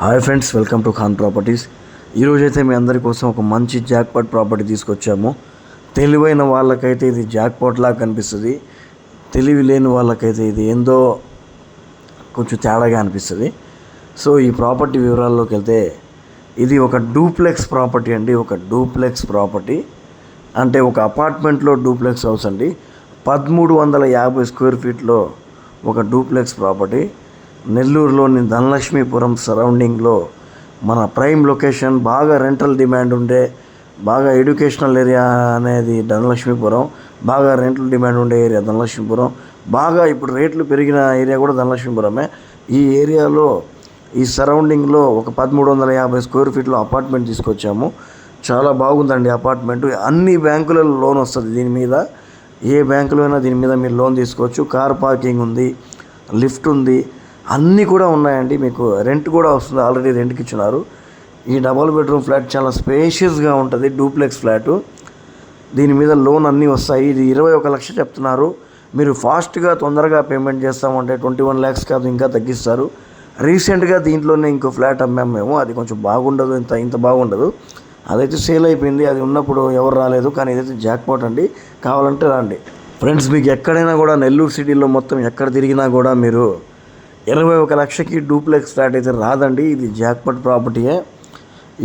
Hi friends welcome to Khan properties ఈరోజు అయితే మీ అందరి కోసం ఒక మంచి జాక్పాట్ ప్రాపర్టీ తీసుకొచ్చాము. తెలివైన వాళ్ళకైతే ఇది జాక్పాట్ లాగా కనిపిస్తుంది. తెలివి లేని వాళ్ళకైతే ఇది ఏందో కొంచెం తేడాగా అనిపిస్తుంది. సో ఈ ప్రాపర్టీ వివరాల్లోకి వెళ్తే ఇది ఒక డూప్లెక్స్ ప్రాపర్టీ అండి. ఒక డూప్లెక్స్ ప్రాపర్టీ అంటే ఒక అపార్ట్మెంట్లో డూప్లెక్స్ హౌస్ అండి. పదమూడు వందల యాభై స్క్వేర్ ఫీట్లో ఒక డూప్లెక్స్ ప్రాపర్టీ నెల్లూరులోని ధనలక్ష్మీపురం సరౌండింగ్లో మన ప్రైమ్ లొకేషన్ బాగా రెంటల్ డిమాండ్ ఉండే బాగా ఎడ్యుకేషనల్ ఏరియా అనేది ధనలక్ష్మీపురం బాగా రెంటల్ డిమాండ్ ఉండే ఏరియా ధనలక్ష్మీపురం బాగా ఇప్పుడు రేట్లు పెరిగిన ఏరియా కూడా ధనలక్ష్మీపురమే. ఈ ఏరియాలో ఈ సరౌండింగ్లో ఒక పదమూడు వందల యాభై స్క్వేర్ ఫీట్లో అపార్ట్మెంట్ తీసుకొచ్చాము. చాలా బాగుందండి అపార్ట్మెంట్. అన్ని బ్యాంకులలో లోన్ వస్తుంది దీని మీద. ఏ బ్యాంకులో అయినా దీని మీద మీరు లోన్ తీసుకోవచ్చు. కార్ పార్కింగ్ ఉంది లిఫ్ట్ ఉంది అన్నీ కూడా ఉన్నాయండి. మీకు రెంట్ కూడా వస్తుంది. ఆల్రెడీ రెంట్కి ఇచ్చినారు. ఈ డబల్ బెడ్రూమ్ ఫ్లాట్ చాలా స్పేషియస్గా ఉంటుంది. డూప్లెక్స్ ఫ్లాటు దీని మీద లోన్ అన్నీ వస్తాయి. ఇది ఇరవై ఒక లక్ష చెప్తున్నారు. మీరు ఫాస్ట్గా తొందరగా పేమెంట్ చేస్తామంటే ట్వంటీ వన్ ల్యాక్స్ కాదు ఇంకా తగ్గిస్తారు. రీసెంట్గా దీంట్లోనే ఇంకో ఫ్లాట్ అమ్మాము మేము. అది కొంచెం బాగుండదు. ఇంత ఇంత బాగుండదు. అదైతే సేల్ అయిపోయింది. అది ఉన్నప్పుడు ఎవరు రాలేదు. కానీ ఇదైతే జాక్పాట్ అండి. కావాలంటే రండి. ఫ్రెండ్స్ మీకు ఎక్కడైనా కూడా నెల్లూరు సిటీలో మొత్తం ఎక్కడ తిరిగినా కూడా మీరు ఇరవై ఒక లక్షకి డూప్లెక్స్ ఫ్లాట్ అయితే రాదండి. ఇది జాక్పట్ ప్రాపర్టీయే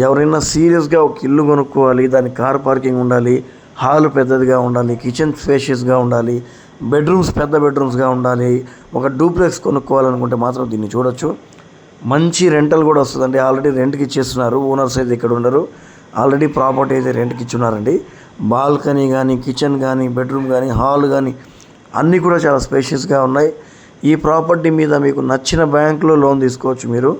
ఎవరైనా సీరియస్గా ఒక ఇల్లు కొనుక్కోవాలి దానికి కార్ పార్కింగ్ ఉండాలి హాల్ పెద్దదిగా ఉండాలి కిచెన్ స్పేషియస్గా ఉండాలి బెడ్రూమ్స్ పెద్ద బెడ్రూమ్స్గా ఉండాలి ఒక డూప్లెక్స్ కొనుక్కోవాలనుకుంటే మాత్రం దీన్ని చూడొచ్చు. మంచి రెంటల్ కూడా వస్తుందండి. ఆల్రెడీ రెంట్కి ఇచ్చేస్తున్నారు. ఓనర్స్ అయితే ఇక్కడ ఉండరు. ఆల్రెడీ ప్రాపర్టీ అయితే రెంట్కి ఇచ్చున్నారండి. బాల్కనీ కానీ కిచెన్ కానీ బెడ్రూమ్ కానీ హాల్ కానీ అన్నీ కూడా చాలా స్పేషియస్గా ఉన్నాయి. ఈ ప్రాపర్టీ మీద మీకు నచ్చిన బ్యాంకులో లోన్ తీసుకోవచ్చు మీరు.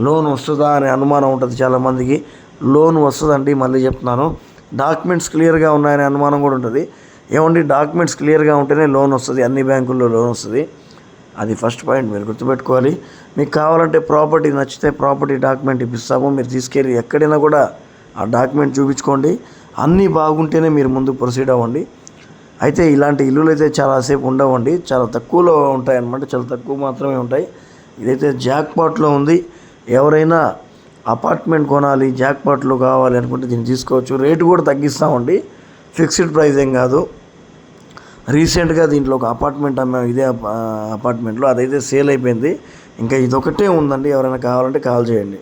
లోన్ వస్తుందా అనే అనుమానం ఉంటుంది చాలామందికి. లోన్ వస్తుందండి మళ్ళీ చెప్తున్నాను. డాక్యుమెంట్స్ క్లియర్గా ఉన్నాయనే అనుమానం కూడా ఉంటుంది. ఏమండి డాక్యుమెంట్స్ క్లియర్గా ఉంటేనే లోన్ వస్తుంది అన్ని బ్యాంకుల్లో లోన్ వస్తుంది. అది ఫస్ట్ పాయింట్ మీరు గుర్తుపెట్టుకోవాలి. మీకు కావాలంటే ప్రాపర్టీ నచ్చితే ప్రాపర్టీ డాక్యుమెంట్ ఇప్పిస్తాము. మీరు తీసుకెళ్ళి ఎక్కడైనా కూడా ఆ డాక్యుమెంట్ చూపించుకోండి. అన్నీ బాగుంటేనే మీరు ముందు ప్రొసీడ్ అవ్వండి. అయితే ఇలాంటి ఇల్లులు అయితే చాలాసేపు ఉండవండి. చాలా తక్కువలో ఉంటాయి అన్నమాట చాలా తక్కువ మాత్రమే ఉంటాయి. ఇదైతే జాక్పాట్లో ఉంది. ఎవరైనా అపార్ట్మెంట్ కొనాలి జాక్పాట్లు కావాలి అనుకుంటే దీన్ని తీసుకోవచ్చు. రేటు కూడా తగ్గిస్తామండి. ఫిక్స్డ్ ప్రైస్ ఏం కాదు. రీసెంట్గా దీంట్లో ఒక అపార్ట్మెంట్ అమ్మాము ఇదే అపార్ట్మెంట్లో అదైతే సేల్ అయిపోయింది. ఇంకా ఇదొకటే ఉందండి. ఎవరైనా కావాలంటే కాల్ చేయండి.